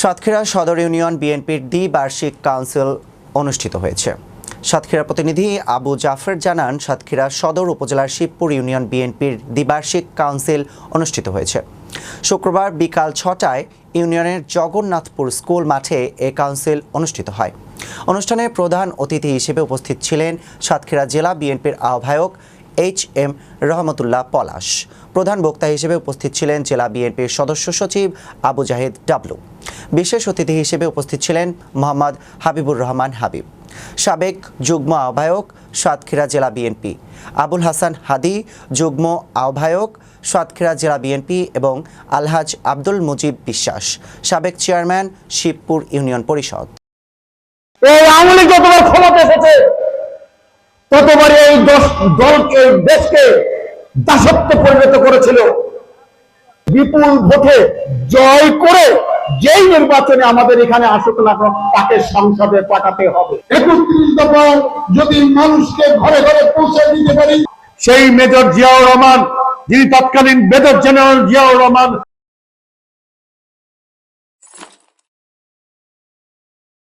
সাতক্ষীরা সদর ইউনিয়ন বিএনপির দ্বিবার্ষিক কাউন্সিল অনুষ্ঠিত হয়েছে। সাতক্ষীরা প্রতিনিধি আবু জাফর জানান, সাতক্ষীরা সদর উপজেলার শিবপুর ইউনিয়ন বিএনপির দ্বিবার্ষিক কাউন্সিল অনুষ্ঠিত হয়েছে। শুক্রবার বিকাল ছটায় ইউনিয়নের জগন্নাথপুর স্কুল মাঠে এ কাউন্সিল অনুষ্ঠিত হয়। অনুষ্ঠানে প্রধান অতিথি হিসেবে উপস্থিত ছিলেন সাতক্ষীরা জেলা বিএনপির আহ্বায়ক এইচ এম রহমতুল্লাহ পলাশ। প্রধান বক্তা হিসেবে উপস্থিত ছিলেন জেলা বিএনপির সদস্য সচিব আবু জাহিদ ডাবলু। বিশেষ অতিথি হিসেবে উপস্থিত ছিলেন মোহাম্মদ হাবিবুর রহমান হাবিব, সাবেক যুগ্ম আহ্বায়ক সাতক্ষীরা জেলা বিএনপি, আবুল হাসান হাদি, যুগ্ম আহ্বায়ক সাতক্ষীরা জেলা বিএনপি এবং আলহাজ আব্দুল মুজিব বিশ্বাস, সাবেক চেয়ারম্যান শিবপুর ইউনিয়ন পরিষদ। এই আওয়ামী লীগ যতবার ক্ষমতা এসেছে ততবার এই দলকে দেশকে দাসত্ব পরিণত করেছিল। বিপুল ভোটে জয় করে যেই নির্বাচনে আমাদের এখানে আসুক না তাকে সংসদে পাঠাতে হবে। একত্রিশ দফা যদি মানুষকে ঘরে ঘরে পৌঁছে দিতে পারি। সেই মেজর জিয়াউর রহমান যিনি তৎকালীন মেজর জেনারেল জিয়াউর রহমান